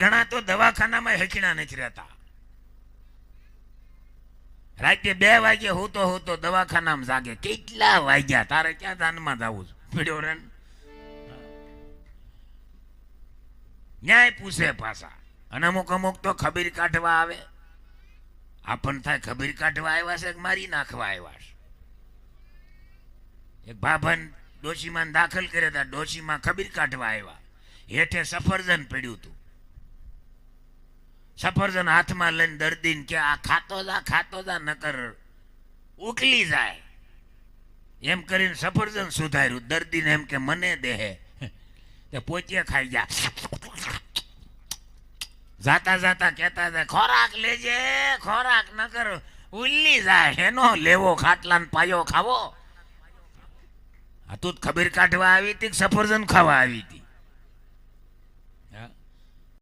ઘણા તો દવાખાનામાં હેકીણા નથી રહેતા. રાતે બે વાગે હોતો હોતો દવાખાનામાં જાગે. કેટલા વાગ્યા? તારે ક્યાં દાનમાં જવું પીડ્યો રન ન્યાય પૂછે પાછા. અને અમુક અમુક તો ખબીર કાઢવા આવે. આપણ થાય ખબીર કાઢવા આવ્યા છે મારી નાખવા આવ્યા છે? એક ભાભન ડોશીમાં દાખલ કર્યા હતા. ડોશીમાં ખબીર કાઢવા આવ્યા. હેઠે સફરજન પડ્યું હતું. સફરજન હાથમાં લઈને દર્દીને કે આ ખાતો જા ખાતો જા, નકર ઉકલી જાય. એમ કરીને સફરજન સુધાર્યું. દર્દીને એમ કે, મને દેહે તે પોતે ખાઈ જા જાતા જાતા કહેતા જાય ખોરાક લેજે, ખોરાક નકર ઉલ્લી જાય. એનો લેવો, ખાટલાન પાયો ખાવો. આ તું ખબીર કાઢવા આવી હતી સફરજન ખાવા આવી હતી?